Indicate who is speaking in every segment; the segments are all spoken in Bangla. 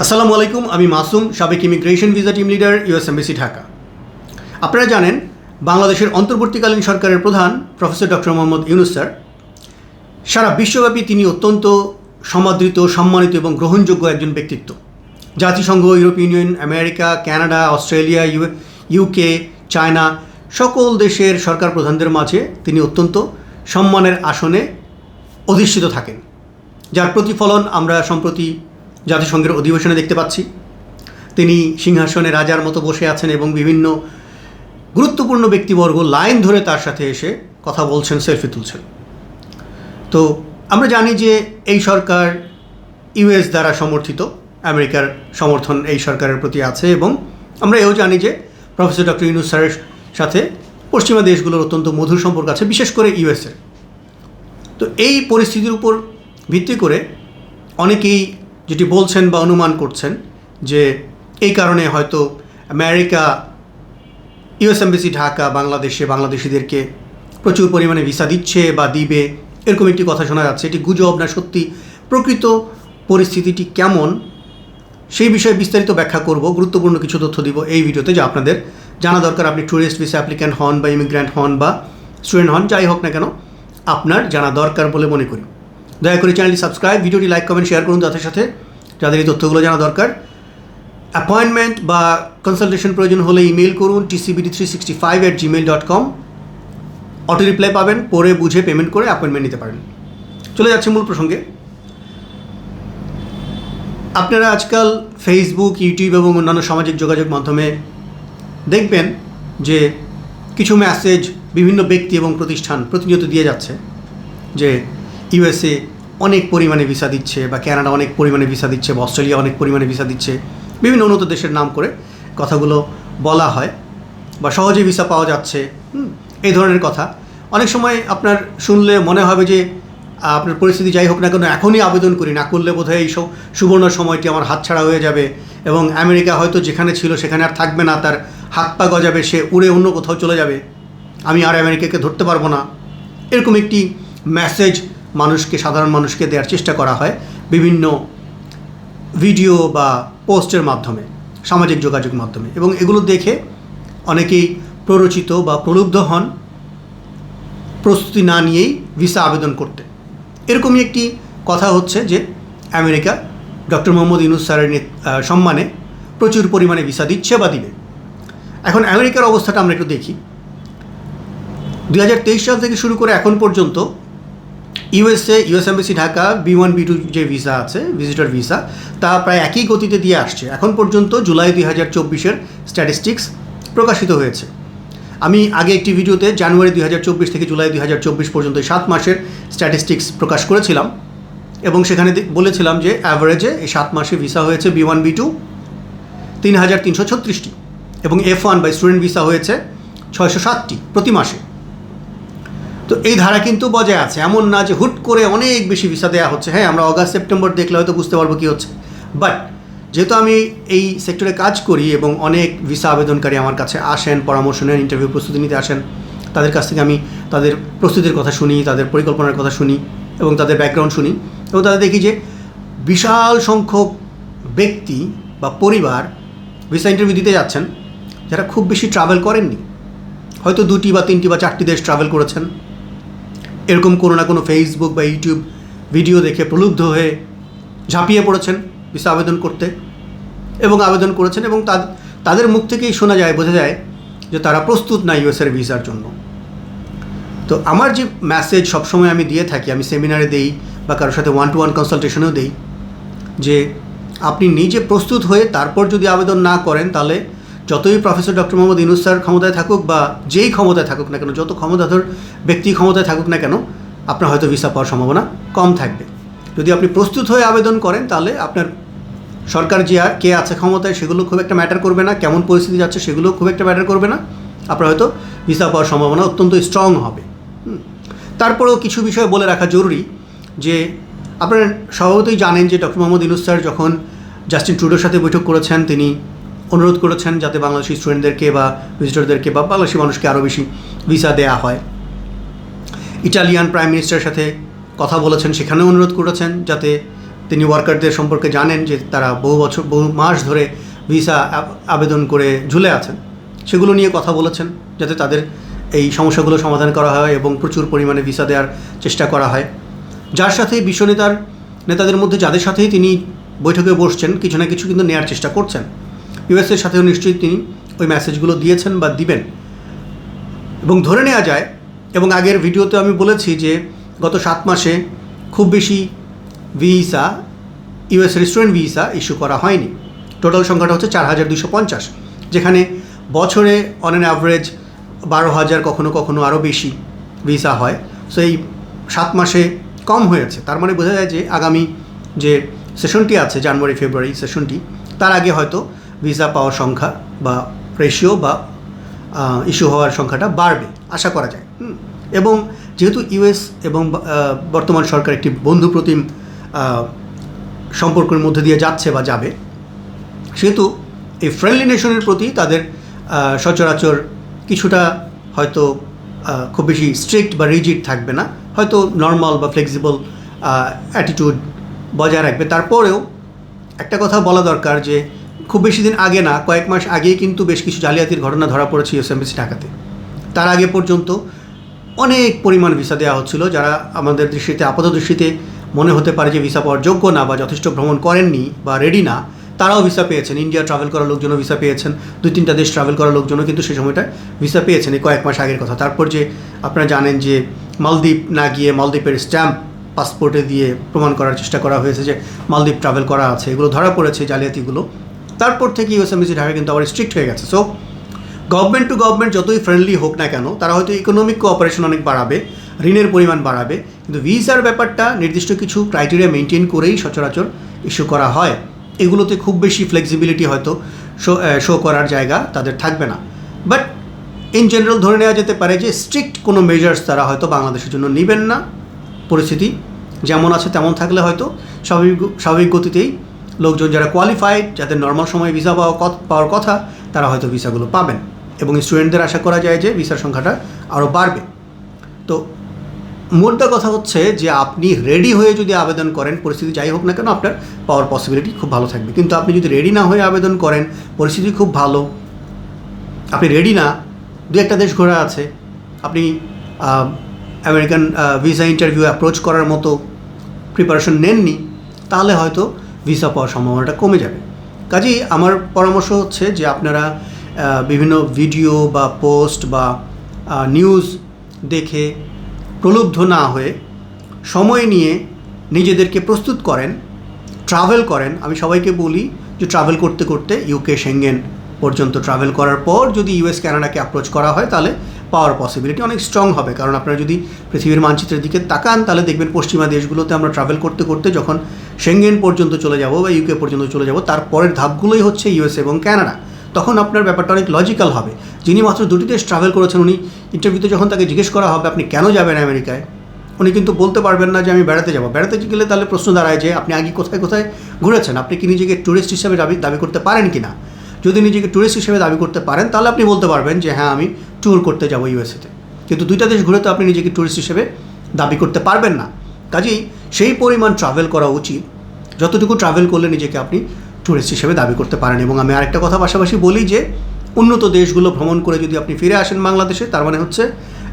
Speaker 1: আসসালামু আলাইকুম, আমি মাসুম, সাবেক immigration visa team leader US embassy Dhaka. আপনারা জানেন, বাংলাদেশের অন্তর্বর্তীকালীন সরকারের প্রধান professor doctor Mohammad Yunus sir, সারা বিশ্বব্যাপী তিনি অত্যন্ত সমাদৃত, সম্মানিত এবং গ্রহণযোগ্য একজন ব্যক্তিত্ব। জাতিসংঘ, European Union, America, Canada, Australia UK, China, সকল দেশের সরকার প্রধানদের মাঝে তিনি অত্যন্ত সম্মানের আসনে অধিষ্ঠিত থাকেন। যার প্রতিফলন আমরা সম্প্রতি জাতিসংঘের অধিবেশনে দেখতে পাচ্ছি। তিনি সিংহাসনে রাজার মতো বসে আছেন এবং বিভিন্ন গুরুত্বপূর্ণ ব্যক্তিবর্গ লাইন ধরে তার সাথে এসে কথা বলছেন, সেলফি তুলছেন। তো আমরা জানি যে এই সরকার ইউএস দ্বারা সমর্থিত, আমেরিকার সমর্থন এই সরকারের প্রতি আছে এবং আমরা এও জানি যে প্রফেসর ডক্টর ইউনুস স্যারের সাথে পশ্চিমা দেশগুলোর অত্যন্ত মধুর সম্পর্ক আছে, বিশেষ করে ইউএসের তো এই পরিস্থিতির উপর ভিত্তি করে অনেকেই যেটি বলছেন বা অনুমান করছেন যে এই কারণে হয়তো আমেরিকা ইউএস এমবিসি ঢাকা, বাংলাদেশে বাংলাদেশিদেরকে প্রচুর পরিমাণে ভিসা দিচ্ছে বা দিবে, এরকম একটি কথা শোনা যাচ্ছে। এটি গুজব না সত্যি? প্রকৃত পরিস্থিতিটি কেমন? সেই বিষয়ে বিস্তারিত ব্যাখ্যা করব। গুরুত্বপূর্ণ কিছু তথ্য দিব এই ভিডিওতে যা আপনাদের জানা দরকার। আপনি ট্যুরিস্ট ভিসা অ্যাপ্লিক্যান্ট হন বা ইমিগ্র্যান্ট হন বা স্টুডেন্ট হন, যাই হোক না কেন, আপনার জানা দরকার বলে মনে করি। দয়া করে চ্যানেলটি সাবস্ক্রাইব ভিডিওটি লাইক কমেন্ট শেয়ার করুন তাদের সাথে। যাদের এই তথ্যগুলো জানা দরকার। অ্যাপয়েন্টমেন্ট বা কনসালটেশন প্রয়োজন হলে ইমেল করুন TCBD three sixty five at Gmail dot com auto reply পাবেন পরে বুঝে পেমেন্ট করে অ্যাপয়েন্টমেন্ট নিতে পারেন। চলে যাচ্ছে মূল প্রসঙ্গে। আপনারা আজকাল ফেসবুক ইউটিউব এবং অন্যান্য সামাজিক যোগাযোগ মাধ্যমে দেখবেন যে কিছু মেসেজ বিভিন্ন ব্যক্তি এবং প্রতিষ্ঠান প্রতিনিয়ত দিয়ে যাচ্ছে। যে ইউএসএ অনেক পরিমাণে ভিসা দিচ্ছে বা ক্যানাডা অনেক পরিমাণে ভিসা দিচ্ছে বা অস্ট্রেলিয়া অনেক পরিমাণে ভিসা দিচ্ছে, বিভিন্ন উন্নত দেশের নাম করে কথাগুলো বলা হয় বা সহজে ভিসা পাওয়া যাচ্ছে এই ধরনের কথা। অনেক সময় আপনার শুনলে মনে হবে যে আপনার পরিস্থিতি যাই হোক না কেন, এখনই আবেদন করি, না করলে বোধহয় এই সব সুবর্ণ সময়টি আমার হাতছাড়া হয়ে যাবে এবং আমেরিকা হয়তো যেখানে ছিল সেখানে আর থাকবে না, তার হাত পা গজাবে, সে উড়ে অন্য কোথাও চলে যাবে। আমি আর আমেরিকাকে ধরতে পারব না। এরকম একটি মেসেজ মানুষকে, সাধারণ মানুষকে দেওয়ার চেষ্টা করা হয় বিভিন্ন ভিডিও বা পোস্টের মাধ্যমে, সামাজিক যোগাযোগ মাধ্যমে। এবং এগুলো দেখে অনেকেই প্ররোচিত বা প্রলুব্ধ হন প্রস্তুতি না নিয়েই ভিসা আবেদন করতে। এরকমই একটি কথা হচ্ছে যে, আমেরিকা ডক্টর মোহাম্মদ ইউনুস স্যারের সম্মানে প্রচুর পরিমাণে ভিসা দিচ্ছে বা দিবে। এখন আমেরিকার অবস্থাটা আমরা একটু দেখি। দু হাজার তেইশ সাল থেকে শুরু করে এখন পর্যন্ত USA US embassy Dhaka B one B two যে ভিসা আছে ভিজিটর ভিসা তা প্রায় একই গতিতে দিয়ে আসছে। এখন পর্যন্ত জুলাই দুই হাজার চব্বিশের স্ট্যাটিস্টিক্স প্রকাশিত হয়েছে। আমি আগে একটি ভিডিওতে জানুয়ারি দুই হাজার চব্বিশ থেকে জুলাই দুই হাজার চব্বিশ পর্যন্ত সাত মাসের স্ট্যাটিস্টিক্স প্রকাশ করেছিলাম এবং সেখানে বলেছিলাম যে অ্যাভারেজে এই সাত মাসে ভিসা হয়েছে বি ওয়ান বি টু তিন হাজার তিনশো ছত্রিশটি এবং F one by student visa হয়েছে ছয়শো সাতটি প্রতি মাসে। তো এই ধারা কিন্তু বজায় আছে। এমন না যে হুট করে অনেক বেশি ভিসা দেওয়া হচ্ছে। হ্যাঁ আমরা অগাস্ট, সেপ্টেম্বর দেখলে হয়তো বুঝতে পারব কী হচ্ছে। বাট যেহেতু আমি এই সেক্টরে কাজ করি এবং অনেক ভিসা আবেদনকারী আমার কাছে আসেন, পরামর্শ নেন ইন্টারভিউ প্রস্তুতি নিতে আসেন, তাদের কাছ থেকে আমি তাদের প্রস্তুতির কথা শুনি, তাদের পরিকল্পনার কথা শুনি এবং তাদের ব্যাকগ্রাউন্ড শুনি এবং তাদের দেখি যে বিশাল সংখ্যক ব্যক্তি বা পরিবার ভিসা ইন্টারভিউ দিতে যাচ্ছেন, যারা খুব বেশি ট্রাভেল করেননি। হয়তো দুটি বা তিনটি বা চারটি দেশ ট্রাভেল করেছেন। এরকম কোনো না কোনো ফেসবুক বা ইউটিউব ভিডিও দেখে প্রলুব্ধ হয়ে ঝাঁপিয়ে পড়েছেন ভিসা আবেদন করতে এবং আবেদন করেছেন এবং তাদ- তাদের মুখ থেকেই শোনা যায়, বোঝা যায় যে তারা প্রস্তুত না ইউএসএর ভিসার জন্য। তো আমার যে মেসেজ সবসময় আমি দিয়ে থাকি, আমি সেমিনারে দেই বা কারোর সাথে ওয়ান টু ওয়ান কনসালটেশনেও দেই যে আপনি নিজে প্রস্তুত হয়ে তারপর যদি আবেদন না করেন তাহলে যতই professor doctor Mohammad Yunus sir ক্ষমতায় থাকুক বা যেই ক্ষমতায় থাকুক না কেন, যত ক্ষমতাধর ব্যক্তি ক্ষমতায় থাকুক না কেন, আপনার হয়তো ভিসা পাওয়ার সম্ভাবনা কম থাকবে। যদি আপনি প্রস্তুত হয়ে আবেদন করেন, তাহলে আপনার সরকার যে কে আছে ক্ষমতায়, সেগুলো খুব একটা ম্যাটার করবে না। কেমন পরিস্থিতি যাচ্ছে, সেগুলো খুব একটা ম্যাটার করবে না। আপনার হয়তো ভিসা পাওয়ার সম্ভাবনা অত্যন্ত স্ট্রং হবে। তারপরেও কিছু বিষয় বলে রাখা জরুরি যে, আপনারা স্বভাবতই জানেন যে ডক্টর মোহাম্মদ ইনুস স্যার যখন জাস্টিন ট্রুডোর সাথে বৈঠক করেছেন, তিনি অনুরোধ করেছেন যাতে বাংলাদেশি স্টুডেন্টদেরকে বা ভিজিটরদেরকে বা বাংলাদেশি মানুষকে আরও বেশি ভিসা দেওয়া হয়। ইটালিয়ান প্রাইম মিনিস্টারের সাথে কথা বলেছেন, সেখানেও অনুরোধ করেছেন যাতে তিনি ওয়ার্কারদের সম্পর্কে জানেন যে তারা বহু বছর, বহু মাস ধরে ভিসা আবেদন করে ঝুলে আছেন। সেগুলো নিয়ে কথা বলেছেন যাতে তাদের এই সমস্যাগুলো সমাধান করা হয় এবং প্রচুর পরিমাণে ভিসা দেওয়ার চেষ্টা করা হয়। যার সাথে বিশ্ব নেতার নেতাদের মধ্যে যাদের সাথেই তিনি বৈঠকে বসছেন, কিছু না কিছু কিন্তু নেওয়ার চেষ্টা করছেন। ইউএসের সাথেও নিশ্চয়ই তিনি ওই মেসেজগুলো দিয়েছেন বা দিবেন। এবং ধরে নেওয়া যায়, এবং আগের ভিডিওতে আমি বলেছি যে গত সাত মাসে খুব বেশি visa, US restaurant visa issue করা হয়নি। টোটাল সংখ্যাটা হচ্ছে চার হাজার দুশো পঞ্চাশ, যেখানে বছরে অন অ্যান অ্যাভারেজ বারো হাজার কখনো কখনো আরও বেশি ভিসা হয়। সো এই সাত মাসে কম হয়েছে। তার মানে বোঝা যায় যে আগামী যে সেশনটি আছে, জানুয়ারি, ফেব্রুয়ারি সেশনটি তার আগে হয়তো ভিসা পাওয়ার সংখ্যা বা রেশিও বা ইস্যু হওয়ার সংখ্যাটা বাড়বে, আশা করা যায়। এবং যেহেতু ইউএস এবং বর্তমান সরকার একটি বন্ধুপ্রতিম সম্পর্কের মধ্যে দিয়ে যাচ্ছে বা যাবে, সেহেতু এই ফ্রেন্ডলি নেশনের প্রতি তাদের সচরাচর কিছুটা হয়তো খুব বেশি স্ট্রিক্ট বা রিজিড থাকবে না। হয়তো নর্মাল বা ফ্লেক্সিবল অ্যাটিটিউড বজায় রাখবে। তারপরেও একটা কথা বলা দরকার যে খুব বেশি দিন আগে না, কয়েক মাস আগেই কিন্তু বেশ কিছু জালিয়াতির ঘটনা ধরা পড়েছে ইউএসএমবিসি ঢাকাতে। তার আগে পর্যন্ত অনেক পরিমাণ ভিসা দেওয়া হচ্ছিল, যারা আমাদের দৃষ্টিতে, আপাত দৃষ্টিতে মনে হতে পারে যে ভিসা পাওয়ার যোগ্য না বা যথেষ্ট ভ্রমণ করেননি বা রেডি না, তারাও ভিসা পেয়েছেন। ইন্ডিয়া ট্রাভেল করা লোকজনও ভিসা পেয়েছেন। দুই তিনটা দেশ ট্রাভেল করা লোকজনও কিন্তু সেই সময়টা ভিসা পেয়েছেন, এই কয়েক মাস আগের কথা। তারপর যে আপনারা জানেন যে মালদ্বীপ না গিয়ে মালদ্বীপের স্ট্যাম্প পাসপোর্টে দিয়ে প্রমাণ করার চেষ্টা করা হয়েছে যে মালদ্বীপ ট্রাভেল করা আছে, এগুলো ধরা পড়েছে জালিয়াতিগুলো। তারপর থেকে ইউএসএমবিসি ঢাকা কিন্তু আবার স্ট্রিক্ট হয়ে গেছে। সো গভর্নমেন্ট টু গভর্নমেন্ট যতই ফ্রেন্ডলি হোক না কেন, তারা হয়তো ইকোনমিক কোঅপারেশন অনেক বাড়াবে, ঋণের পরিমাণ বাড়াবে, কিন্তু ভিসার ব্যাপারটা নির্দিষ্ট কিছু ক্রাইটেরিয়া মেনটেন করেই সচরাচর ইস্যু করা হয়। এগুলোতে খুব বেশি ফ্লেক্সিবিলিটি হয়তো শো শো করার জায়গা তাদের থাকবে না। বাট ইন জেনারেল ধরে নেওয়া যেতে পারে যে স্ট্রিক্ট কোনো মেজার্স তারা হয়তো বাংলাদেশের জন্য নেবেন না। পরিস্থিতি যেমন আছে তেমন থাকলে হয়তো স্বাভাবিক স্বাভাবিক গতিতেই লোকজন যারা কোয়ালিফাইড যাদের নর্মাল সময়ে ভিসা পাওয়া পাওয়ার কথা, তারা হয়তো ভিসাগুলো পাবেন। এবং স্টুডেন্টদের আশা করা যায় যে ভিসার সংখ্যাটা আরও বাড়বে। তো মোদ্দা কথা হচ্ছে যে আপনি রেডি হয়ে যদি আবেদন করেন, পরিস্থিতি যাই হোক না কেন, আপনার পাওয়ার পসিবিলিটি খুব ভালো থাকবে। কিন্তু আপনি যদি রেডি না হয়ে আবেদন করেন, পরিস্থিতি খুব ভালো। আপনি রেডি না, দু একটা দেশ ঘোরা আছে। আপনি আমেরিকান ভিসা ইন্টারভিউ অ্যাপ্রোচ করার মতো প্রিপারেশন নেননি, তাহলে হয়তো ভিসা পাওয়ার সম্ভাবনাটা কমে যাবে। কাজেই আমার পরামর্শ হচ্ছে যে আপনারা বিভিন্ন ভিডিও বা পোস্ট বা নিউজ দেখে প্রলুব্ধ না হয়ে সময় নিয়ে নিজেদেরকে প্রস্তুত করেন, ট্রাভেল করেন। আমি সবাইকে বলি যে ট্রাভেল করতে করতে ইউকে সেঙ্গেন পর্যন্ত ট্রাভেল করার পর যদি ইউএস ক্যানাডাকে অ্যাপ্রোচ করা হয় তাহলে পাওয়ার পসিবিলিটি অনেক স্ট্রং হবে। কারণ আপনারা যদি পৃথিবীর মানচিত্রের দিকে তাকান, তাহলে দেখবেন পশ্চিমা দেশগুলোতে আমরা ট্রাভেল করতে করতে যখন সেঙ্গেন পর্যন্ত চলে যাব বা ইউকে পর্যন্ত চলে যাব তারপরের ধাপগুলোই হচ্ছে ইউএস এবং ক্যানাডা তখন আপনার ব্যাপারটা অনেক লজিক্যাল হবে। যিনি মাত্র দুটি দেশ ট্রাভেল করেছেন, উনি ইন্টারভিউতে যখন তাকে জিজ্ঞেস করা হবে, আপনি কেন যাবেন আমেরিকায়? উনি কিন্তু বলতে পারবেন না যে, আমি বেড়াতে যাব। বেড়াতে গেলে তাহলে প্রশ্ন দাঁড়ায় যে, আপনি আগে কোথায় কোথায় ঘুরেছেন? আপনি কি নিজেকে ট্যুরিস্ট হিসাবে দাবি দাবি করতে পারেন কি না যদি নিজেকে ট্যুরিস্ট হিসেবে দাবি করতে পারেন, তাহলে আপনি বলতে পারবেন যে হ্যাঁ আমি ট্যুর করতে যাব ইউএসএতে কিন্তু দুইটা দেশ ঘুরে তো আপনি নিজেকে ট্যুরিস্ট হিসেবে দাবি করতে পারবেন না। কাজেই সেই পরিমাণ ট্রাভেল করা উচিত, যতটুকু ট্রাভেল করলে নিজেকে আপনি ট্যুরিস্ট হিসেবে দাবি করতে পারেন। এবং আমি আরেকটা কথা পাশাপাশি বলি যে, উন্নত দেশগুলো ভ্রমণ করে যদি আপনি ফিরে আসেন বাংলাদেশে, তার মানে হচ্ছে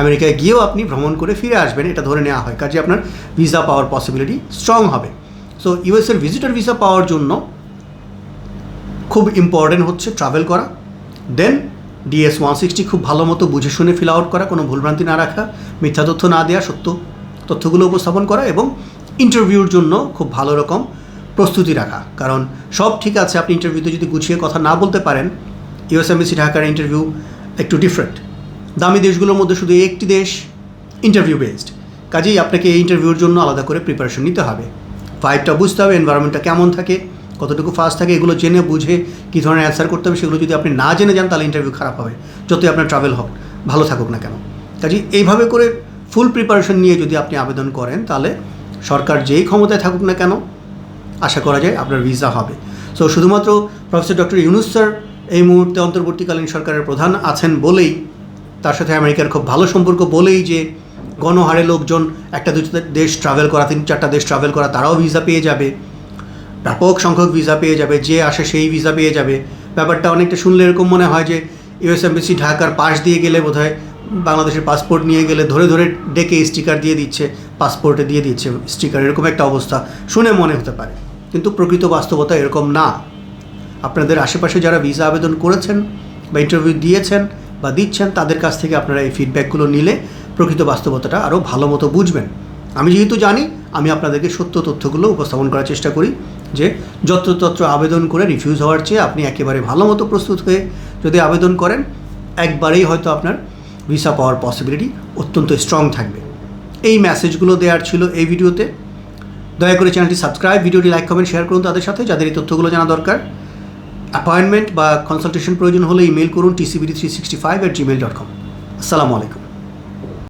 Speaker 1: আমেরিকায় গিয়েও আপনি ভ্রমণ করে ফিরে আসবেন। এটা ধরে নেওয়া হয়। কাজে আপনার ভিসা পাওয়ার পসিবিলিটি স্ট্রং হবে। সো ইউএসের ভিজিটার ভিসা পাওয়ার জন্য খুব ইম্পর্টেন্ট হচ্ছে ট্রাভেল করা। দেন ডিএস ওয়ান সিক্সটি খুব ভালো মতো বুঝে শুনে ফিল আউট করা, কোনো ভুলভ্রান্তি না রাখা, মিথ্যা তথ্য না দেওয়া সত্য তথ্যগুলো উপস্থাপন করা এবং ইন্টারভিউর জন্য খুব ভালো রকম প্রস্তুতি রাখা। কারণ সব ঠিক আছে, আপনি ইন্টারভিউতে যদি গুছিয়ে কথা না বলতে পারেন ইউএসএমবিসি ঢাকার ইন্টারভিউ একটু ডিফারেন্ট দামি দেশগুলোর মধ্যে শুধু একটি দেশ ইন্টারভিউ বেসড কাজেই আপনাকে এই ইন্টারভিউর জন্য আলাদা করে প্রিপারেশন নিতে হবে। ফাইভটা বুঝতে হবে এনভায়রনমেন্টটা কেমন থাকে কতটুকু ফাস্ট থাকে এগুলো জেনে বুঝে কী ধরনের অ্যান্সার করতে হবে সেগুলো যদি আপনি না জেনে যান, তাহলে ইন্টারভিউ খারাপ হবে। যতই আপনার ট্রাভেল হোক, ভালো থাকুক না কেন। কাজেই এইভাবে করে ফুল প্রিপারেশন নিয়ে যদি আপনি আবেদন করেন, তাহলে সরকার যেই ক্ষমতায় থাকুক না কেন, আশা করা যায় আপনার ভিসা হবে। সো শুধুমাত্র প্রফেসর ডক্টর ইউনুস স্যার এই মুহূর্তে অন্তর্বর্তীকালীন সরকারের প্রধান আছেন বলেই, তার সাথে আমেরিকার খুব ভালো সম্পর্ক বলেই যে, গণহারে লোকজন একটা দুটো দেশ ট্রাভেল করা তিন চারটা দেশ ট্রাভেল করা, তারাও ভিসা পেয়ে যাবে। ব্যাপক সংখ্যক ভিসা পেয়ে যাবে, যে আসে সেই ভিসা পেয়ে যাবে। ব্যাপারটা অনেকটা শুনলে এরকম মনে হয় যে ইউএস এমবিসি ঢাকার পাশ দিয়ে গেলে বোধহয় বাংলাদেশের পাসপোর্ট নিয়ে গেলে ধরে ধরে ডেকে স্টিকার দিয়ে দিচ্ছে পাসপোর্টে দিয়ে দিচ্ছে স্টিকার এরকম একটা অবস্থা শুনে মনে হতে পারে। কিন্তু প্রকৃত বাস্তবতা এরকম না। আপনাদের আশেপাশে যারা ভিসা আবেদন করেছেন বা ইন্টারভিউ দিয়েছেন বা দিচ্ছেন, তাদের কাছ থেকে আপনারা এই ফিডব্যাকগুলো নিলে প্রকৃত বাস্তবতাটা আরও ভালো মতো বুঝবেন। আমি যেহেতু জানি, আমি আপনাদেরকে সত্য তথ্যগুলো উপস্থাপন করার চেষ্টা করি। যে যত্রতত্র আবেদন করে রিফিউজ হওয়ার চেয়ে আপনি একেবারে ভালো মতো প্রস্তুত হয়ে যদি আবেদন করেন, একবারেই হয়তো আপনার ভিসা পাওয়ার পসিবিলিটি অত্যন্ত স্ট্রং থাকবে। এই মেসেজগুলো দেওয়ার ছিল এই ভিডিওতে। দয়া করে চ্যানেলটি সাবস্ক্রাইব ভিডিওটি লাইক কমেন্ট শেয়ার করুন তাদের সাথে, যাদের এই তথ্যগুলো জানা দরকার। অ্যাপয়েন্টমেন্ট বা কনসালটেশন প্রয়োজন হলে ইমেল করুন TCBD three sixty five at Gmail dot com আসসালামু আলাইকুম।